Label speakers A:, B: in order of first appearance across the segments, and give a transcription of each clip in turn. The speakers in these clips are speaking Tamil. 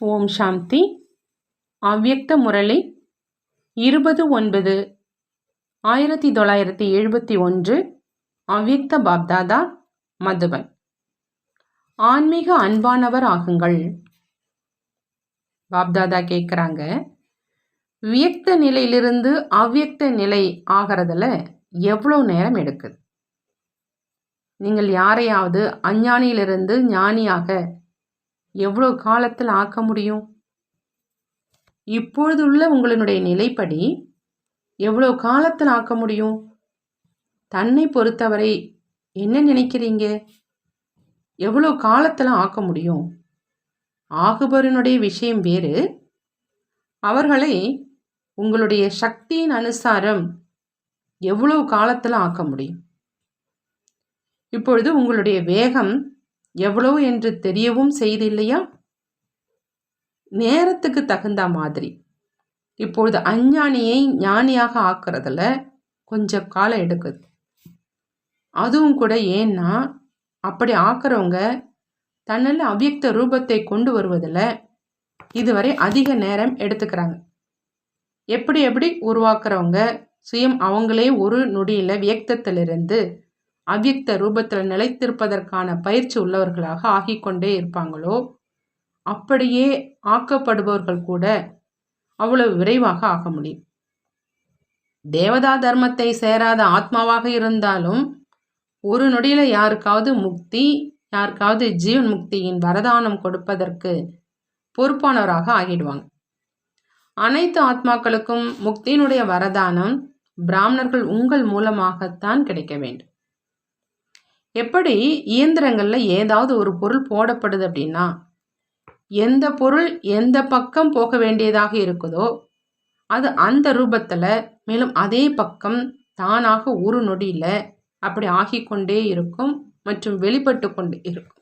A: ஓம் சாந்தி. அவ்வியக்த முரளி இருபது ஒன்பது ஆயிரத்தி தொள்ளாயிரத்தி எழுபத்தி ஒன்று அவ்யக்த பாப்தாதா மதுபன். ஆன்மீக அன்பானவர் ஆகுங்கள். பாப்தாதா கேட்குறாங்க வியக்த நிலையிலிருந்து அவ்யக்த நிலை ஆகிறதுல எவ்வளோ நேரம் எடுக்குது? நீங்கள் யாரையாவது அஞ்ஞானியிலிருந்து ஞானியாக எவ்வளோ காலத்தில் ஆக்க முடியும்? இப்பொழுதுள்ள உங்களினுடைய நிலைப்படி எவ்வளோ காலத்தில் ஆக்க முடியும்? தன்னை பொறுத்தவரை என்ன நினைக்கிறீங்க? எவ்வளோ காலத்தில் ஆக்க முடியும்? ஆகுபவரினுடைய விஷயம் வேறு. அவர்களை உங்களுடைய சக்தியின் அனுசாரம் எவ்வளோ காலத்தில் ஆக்க முடியும்? இப்பொழுது உங்களுடைய வேகம் எவ்வளவு என்று தெரியவும் செய்தில்லையா? நேரத்துக்கு தகுந்த மாதிரி. இப்பொழுது அஞ்ஞானியை ஞானியாக ஆக்குறதுல கொஞ்சம் காலம் எடுக்குது. அதுவும் கூட ஏன்னா அப்படி ஆக்குறவங்க தன்னில் அவ்யக்த ரூபத்தை கொண்டு வருவதில் இதுவரை அதிக நேரம் எடுத்துக்கிறாங்க. எப்படி எப்படி உருவாக்குறவங்க சுயம் அவங்களே ஒரு நொடியில் வியக்தத்திலிருந்து அவ்யக்த ரூபத்தில் நிலைத்திருப்பதற்கான பயிற்சி உள்ளவர்களாக ஆகிக்கொண்டே இருப்பாங்களோ? அப்படியே ஆக்கப்படுபவர்கள் கூட அவ்வளவு விரைவாக ஆக முடியும். தேவதா தர்மத்தை சேராத ஆத்மாவாக இருந்தாலும் ஒரு நொடியில் யாருக்காவது முக்தி யாருக்காவது ஜீவன் முக்தியின் வரதானம் கொடுப்பதற்கு பொறுப்பானவராக ஆகிடுவாங்க. அனைத்து ஆத்மாக்களுக்கும் முக்தியினுடைய வரதானம் பிராமணர்கள் உங்கள் மூலமாகத்தான் கிடைக்க வேண்டும். எப்படி இயந்திரங்களில் ஏதாவது ஒரு பொருள் போடப்படுது அப்படின்னா எந்த பொருள் எந்த பக்கம் போக வேண்டியதாக இருக்குதோ அது அந்த ரூபத்தில் மேலும் அதே பக்கம் தானாக ஒரு நொடியில் அப்படி ஆகிக்கொண்டே இருக்கும் மற்றும் வெளிப்பட்டு கொண்டு இருக்கும்.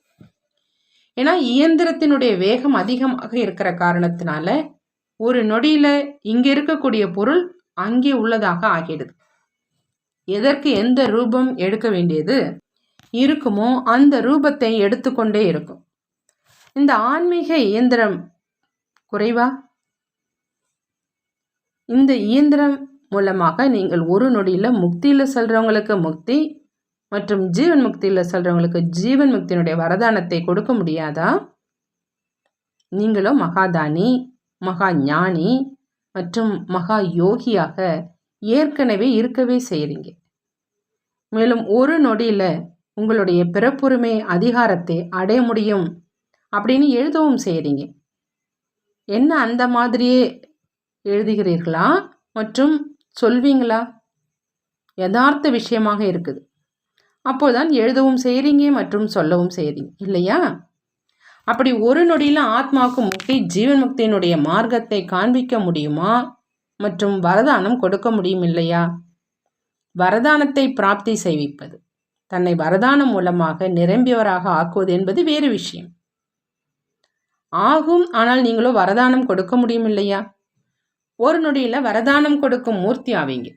A: ஏன்னா இயந்திரத்தினுடைய வேகம் அதிகமாக இருக்கிற காரணத்தினால ஒரு நொடியில் இங்கே இருக்கக்கூடிய பொருள் அங்கே உள்ளதாக ஆகிடுது. எதற்கு எந்த ரூபம் எடுக்க வேண்டியது? இருக்குமோ அந்த ரூபத்தை எடுத்துக்கொண்டே இருக்கும். இந்த ஆன்மீக இயந்திரம் குறைவா? இந்த இயந்திரம் மூலமாக நீங்கள் ஒரு நொடியில் முக்தியில் செல்கிறவங்களுக்கு முக்தி மற்றும் ஜீவன் முக்தியில் செல்கிறவங்களுக்கு ஜீவன் முக்தியினுடைய வரதானத்தை கொடுக்க முடியாதா? நீங்களும் மகாதானி மகா ஞானி மற்றும் மகா யோகியாக ஏற்கனவே இருக்கவே செய்கிறீங்க மேலும் ஒரு நொடியில் உங்களுடைய பிறப்புரிமை அதிகாரத்தை அடைய முடியும் அப்படின்னு எழுதவும் செய்கிறீங்க என்ன அந்த மாதிரியே எழுதுகிறீர்களா? மற்றும் சொல்வீங்களா? யதார்த்த விஷயமாக இருக்குது. அப்போதான் எழுதவும் செய்கிறீங்க மற்றும் சொல்லவும் செய்கிறீங்க இல்லையா? அப்படி ஒரு நொடியில் ஆத்மாவுக்கு முக்தி ஜீவன் முக்தியினுடைய மார்க்கத்தை காண்பிக்க முடியுமா? மற்றும் வரதானம் கொடுக்க முடியும் இல்லையா? வரதானத்தை பிராப்தி செய்விப்பது. தன்னை வரதானம் மூலமாக நிரம்பியவராக ஆக்குவது என்பது வேறு விஷயம். ஆகும் ஆனால் நீங்களோ வரதானம் கொடுக்க முடியும் இல்லையா ஒரு நொடியில் வரதானம் கொடுக்கும் மூர்த்தி ஆவீங்க.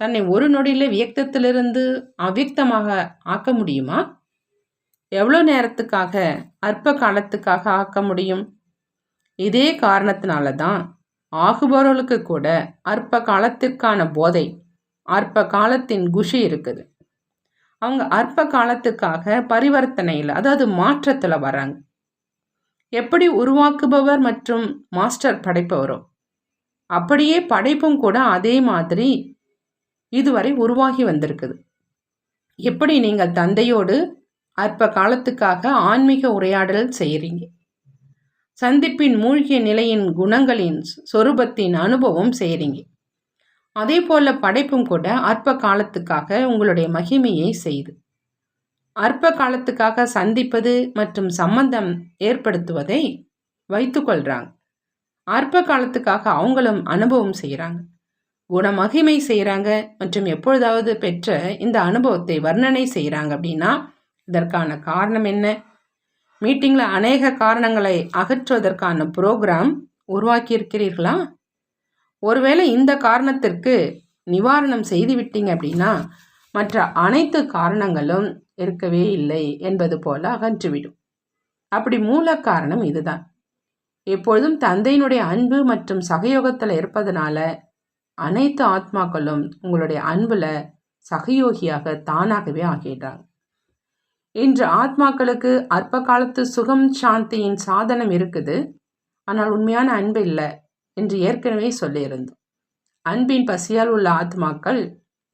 A: தன்னை ஒரு நொடியில் வியக்தத்திலிருந்து அவ்வியக்தமாக ஆக்க முடியுமா? எவ்வளோ நேரத்துக்காக அற்ப காலத்துக்காக ஆக்க முடியும்? இதே காரணத்தினால தான் ஆகுபவர்களுக்கு கூட அற்ப காலத்திற்கான போதை அற்ப காலத்தின் குஷி இருக்குது. அவங்க அற்ப காலத்துக்காக பரிவர்த்தனையில் அதாவது மாற்றத்தில் வராங்க எப்படி உருவாக்குபவர் மற்றும் மாஸ்டர் படைப்பவரோ அப்படியே படைப்பும் கூட அதே மாதிரி இதுவரை உருவாகி வந்திருக்குது. எப்படி நீங்கள் தந்தையோடு அற்ப காலத்துக்காக ஆன்மீக உரையாடல் செய்கிறீங்க சந்திப்பின் மூழ்கிய நிலையின் குணங்களின் சொரூபத்தின் அனுபவம் செய்கிறீங்க அதே போல படைப்பும் கூட அற்ப காலத்துக்காக உங்களுடைய மகிமையை செய்து. அற்ப காலத்துக்காக சந்திப்பது மற்றும் சம்பந்தம் ஏற்படுத்துவதை வைத்துக்கொள்கிறாங்க அற்ப காலத்துக்காக அவங்களும் அனுபவம் செய்கிறாங்க குணமகிமை செய்கிறாங்க மற்றும் எப்பொழுதாவது பெற்ற இந்த அனுபவத்தை வர்ணனை செய்கிறாங்க அப்படின்னா இதற்கான காரணம் என்ன? மீட்டிங்கில் அநேக காரணங்களை அகற்றுவதற்கான ப்ரோக்ராம் உருவாக்கியிருக்கிறீர்களா? ஒருவேளை இந்த காரணத்திற்கு நிவாரணம் செய்துவிட்டீங்க அப்படின்னா மற்ற அனைத்து காரணங்களும் இருக்கவே இல்லை என்பது போல அகன்றுவிடும். அப்படி மூல காரணம் இதுதான். எப்பொழுதும் தந்தையினுடைய அன்பு மற்றும் சகயோகத்தில் இருப்பதனால அனைத்து ஆத்மாக்களும் உங்களுடைய அன்புல சகயோகியாக தானாகவே ஆகிடுறாங்க. இன்று ஆத்மாக்களுக்கு அற்ப காலத்து சுகம் சாந்தியின் சாதனம் இருக்குது. ஆனால் உண்மையான அன்பு இல்லை. என்று ஏற்கனவே சொல்லியிருந்தோம். அன்பின் பசியால் உள்ள ஆத்மாக்கள்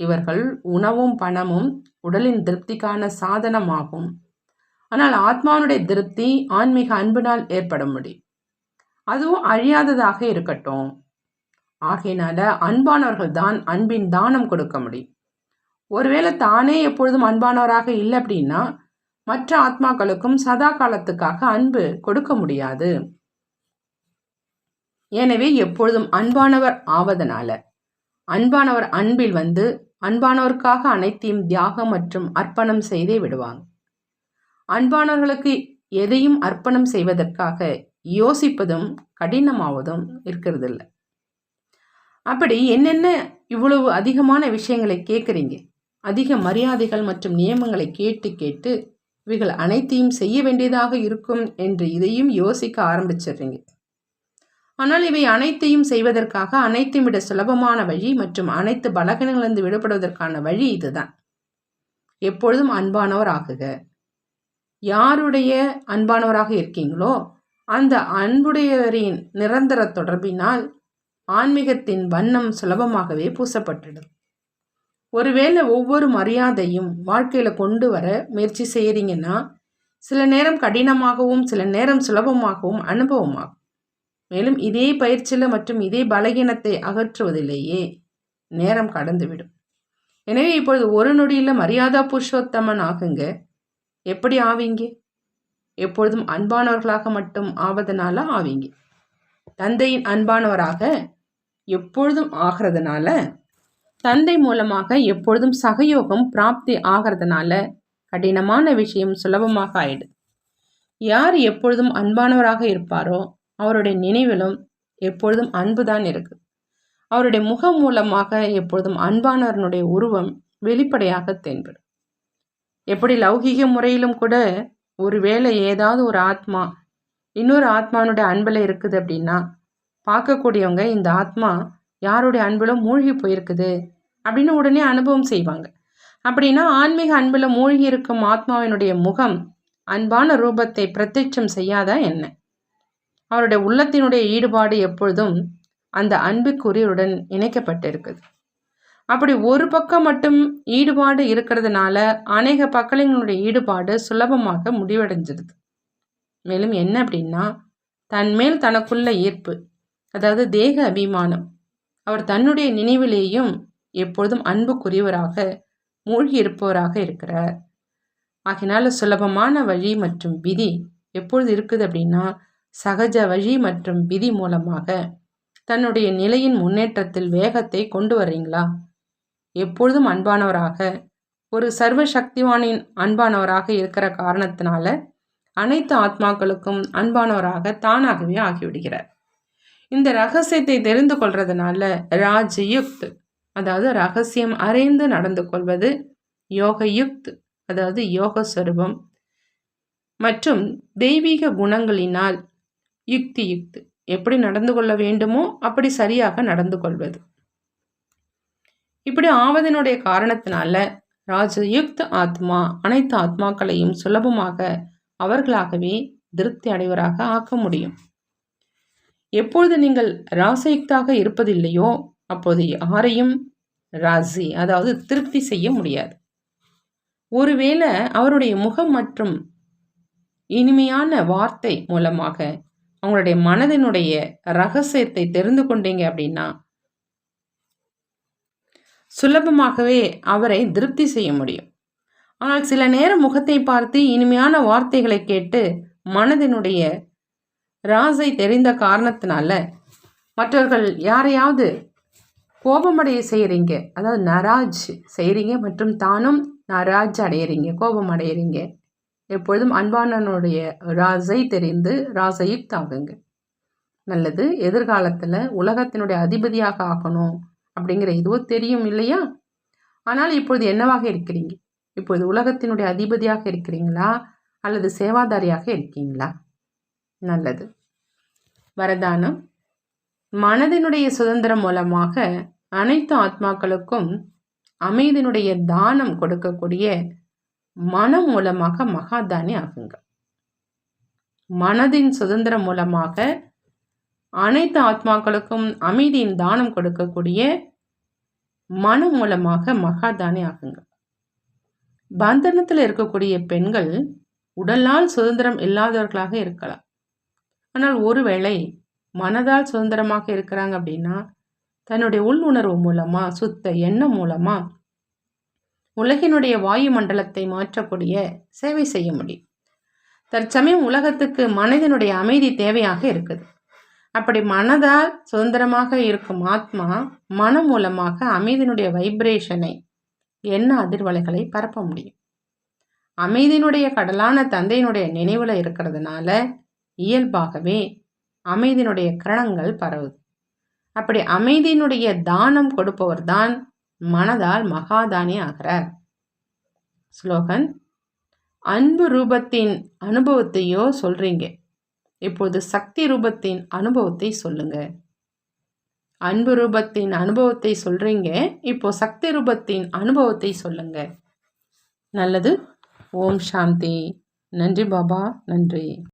A: இவர்கள் உணவும் பணமும் உடலின் திருப்திக்கான சாதனமாகும். ஆனால் ஆத்மாவுடைய திருப்தி ஆன்மீக அன்பினால் ஏற்பட முடியும். அதுவும் அழியாததாக இருக்கட்டும். ஆகையினால அன்பானவர்கள் தான் அன்பின் தானம் கொடுக்க முடியும். ஒருவேளை தானே எப்பொழுதும் அன்பானவராக இல்லை அப்படின்னா மற்ற ஆத்மாக்களுக்கும் சதா காலத்துக்காக அன்பு கொடுக்க முடியாது. எனவே எப்பொழுதும் அன்பானவர் ஆவதனால. அன்பானவர் அன்பில் வந்து அன்பானவருக்காக அனைத்தையும் தியாகம் மற்றும் அர்ப்பணம் செய்தே விடுவாங்க அன்பானவர்களுக்கு எதையும் அர்ப்பணம் செய்வதற்காக யோசிப்பதும் கடினமாவதும் இருக்கிறது இல்லை அப்படி என்னென்ன இவ்வளவு அதிகமான விஷயங்களை கேட்குறீங்க? அதிக மரியாதைகள் மற்றும் நியமங்களை கேட்டு கேட்டு இவைகள் அனைத்தையும் செய்ய வேண்டியதாக இருக்கும் என்று இதையும் யோசிக்க ஆரம்பிச்சிடுறீங்க. ஆனால் இவை அனைத்தையும் செய்வதற்காக அனைத்தையும் விட சுலபமான வழி மற்றும் அனைத்து பலகீனங்களிலிருந்து விடுபடுவதற்கான வழி இதுதான். எப்பொழுதும் அன்பானவர் ஆகுக. யாருடைய அன்பானவராக இருக்கீங்களோ அந்த அன்புடையவரின் நிரந்தர தொடர்பினால் ஆன்மீகத்தின் வண்ணம் சுலபமாகவே பூசப்பட்டுடும் ஒருவேளை ஒவ்வொரு மரியாதையும் வாழ்க்கையில் கொண்டு வர முயற்சி செய்கிறீங்கன்னா சில நேரம் கடினமாகவும் சில நேரம் சுலபமாகவும் அனுபவமாகும். மேலும் இதே பயிற்சியில் மற்றும் இதே பலகீனத்தை அகற்றுவதிலேயே நேரம் கடந்துவிடும். எனவே இப்பொழுது ஒரு நொடியில் மரியாதா புருஷோத்தமன் ஆகுங்க. எப்படி ஆவீங்க? எப்பொழுதும் அன்பானவர்களாக மட்டும் ஆவதனால ஆவீங்க. தந்தையின் அன்பானவராக எப்பொழுதும் ஆகிறதுனால தந்தை மூலமாக எப்பொழுதும் சகயோகம் பிராப்தி ஆகிறதுனால கடினமான விஷயம் சுலபமாக ஆயிடுது யார் எப்பொழுதும் அன்பானவராக இருப்பாரோ அவருடைய நினைவிலும் எப்பொழுதும் அன்புதான் இருக்கு. அவருடைய முகம் மூலமாக எப்பொழுதும் அன்பானவனுடைய உருவம் வெளிப்படையாக தென்படும். எப்படி லௌகீக முறையிலும் கூட ஒருவேளை ஏதாவது ஒரு ஆத்மா இன்னொரு ஆத்மானுடைய அன்பில் இருக்குது அப்படின்னா பார்க்கக்கூடியவங்க இந்த ஆத்மா யாருடைய அன்பிலும் மூழ்கி போயிருக்குது அப்படின்னு உடனே அனுபவம் செய்வாங்க. அப்படின்னா ஆன்மீக அன்பில் மூழ்கி இருக்கும் ஆத்மாவினுடைய முகம் அன்பான ரூபத்தை பிரத்யட்சம் செய்யாதா என்ன? அவருடைய உள்ளத்தினுடைய ஈடுபாடு எப்பொழுதும் அந்த அன்புக்குரியருடன் இணைக்கப்பட்டிருக்குது. அப்படி ஒரு பக்கம் மட்டும் ஈடுபாடு இருக்கிறதுனால அநேக பக்கங்களினுடைய ஈடுபாடு சுலபமாக முடிவடைஞ்சிருது. மேலும் என்ன அப்படின்னா தன்மேல் தனக்குள்ள ஈர்ப்பு அதாவது தேக அபிமானம் அவர் தன்னுடைய நினைவிலேயும் எப்பொழுதும் அன்புக்குரியவராக மூழ்கி இருப்பவராக இருக்கிறார். ஆகினால சுலபமான வழி மற்றும் விதி எப்பொழுது இருக்குது அப்படின்னா சகஜ வழி மற்றும் விதி மூலமாக தன்னுடைய நிலையின் முன்னேற்றத்தில் வேகத்தை கொண்டு வர்றீங்களா? எப்பொழுதும் அன்பானவராக ஒரு சர்வ சக்திவானின் அன்பானவராக இருக்கிற காரணத்தினால அனைத்து ஆத்மாக்களுக்கும் அன்பானவராக தானாகவே ஆகிவிடுகிறார். இந்த ரகசியத்தை தெரிந்து கொள்றதுனால ராஜயுக்த் அதாவது ரகசியம் அறிந்து நடந்து கொள்வது யோகயுக்த் அதாவது யோக ஸ்வரூபம் மற்றும் தெய்வீக குணங்களினால் யுக்தி யுக்து. எப்படி நடந்து கொள்ள வேண்டுமோ அப்படி சரியாக நடந்து கொள்வது. இப்படி ஆவதனுடைய காரணத்தினால ராஜயுக்த ஆத்மா அனைத்து ஆத்மாக்களையும் சுலபமாக அவர்களாகவே திருப்தி அடைவராக ஆக்க முடியும். எப்பொழுது நீங்கள் ராசயுக்தாக இருப்பதில்லையோ அப்போது யாரையும் ராசி அதாவது திருப்தி செய்ய முடியாது. ஒருவேளை அவருடைய முகம் மற்றும் இனிமையான வார்த்தை மூலமாக அவங்களுடைய மனதினுடைய ரகசியத்தை தெரிந்து கொண்டீங்க அப்படின்னா சுலபமாகவே அவரை திருப்தி செய்ய முடியும். ஆனால் சில நேரம் முகத்தை பார்த்து இனிமையான வார்த்தைகளை கேட்டு மனதினுடைய ராசை தெரிந்த காரணத்தினால மற்றவர்கள் யாரையாவது கோபமடைய செய்கிறீங்க அதாவது நராஜ் செய்கிறீங்க மற்றும் தானும் நராஜ் அடையிறீங்க கோபம் அடையிறீங்க எப்பொழுதும் அன்பானனுடைய ராசை தெரிந்து ராசையை ஆகுங்க நல்லது எதிர்காலத்தில் உலகத்தினுடைய அதிபதியாக ஆகணும் அப்படிங்கிற இதுவும் தெரியும் இல்லையா? ஆனால் இப்பொழுது என்னவாக இருக்கிறீங்க? இப்பொழுது உலகத்தினுடைய அதிபதியாக இருக்கிறீங்களா? அல்லது சேவாதாரியாக இருக்கீங்களா? நல்லது. வரதானம். மனதினுடைய சுதந்திரம் மூலமாக அனைத்து ஆத்மாக்களுக்கும் அமைதியினுடைய தானம் கொடுக்கக்கூடிய மனம் மூலமாக மகாதானி ஆகுங்க மனதின் சுதந்திரம் மூலமாக அனைத்து ஆத்மாக்களுக்கும் அமைதியின் தானம் கொடுக்கக்கூடிய மனம் மூலமாக மகாதானி ஆகுங்க பந்தனத்தில் இருக்கக்கூடிய பெண்கள் உடலால் சுதந்திரம் இல்லாதவர்களாக இருக்கலாம். ஆனால் ஒருவேளை மனதால் சுதந்திரமாக இருக்கிறாங்க அப்படின்னா தன்னுடைய உள் உணர்வு மூலமாக சுத்த எண்ணம் மூலமாக உலகினுடைய வாயு மண்டலத்தை மாற்றக்கூடிய சேவை செய்ய முடியும். தற்சமயம் உலகத்துக்கு மனதினுடைய அமைதி தேவையாக இருக்குது. அப்படி மனதால் சுதந்திரமாக இருக்கும் ஆத்மா மனம் மூலமாக அமைதியினுடைய வைப்ரேஷனை என்ன அதிர்வலைகளை பரப்ப முடியும். அமைதியினுடைய கடலான தந்தையினுடைய நினைவில் இருக்கிறதுனால இயல்பாகவே அமைதியினுடைய கிரணங்கள் பரவுது. அப்படி அமைதியினுடைய தானம் கொடுப்பவர் தான் மனதால் மகாதானி ஆகிறார். ஸ்லோகன் அன்பு ரூபத்தின் அனுபவத்தையோ சொல்றீங்க. இப்போது சக்தி ரூபத்தின் அனுபவத்தை சொல்லுங்க. அன்பு ரூபத்தின் அனுபவத்தை சொல்றீங்க. இப்போ சக்தி ரூபத்தின் அனுபவத்தை சொல்லுங்க. நல்லது. ஓம் சாந்தி. நன்றி பாபா. நன்றி.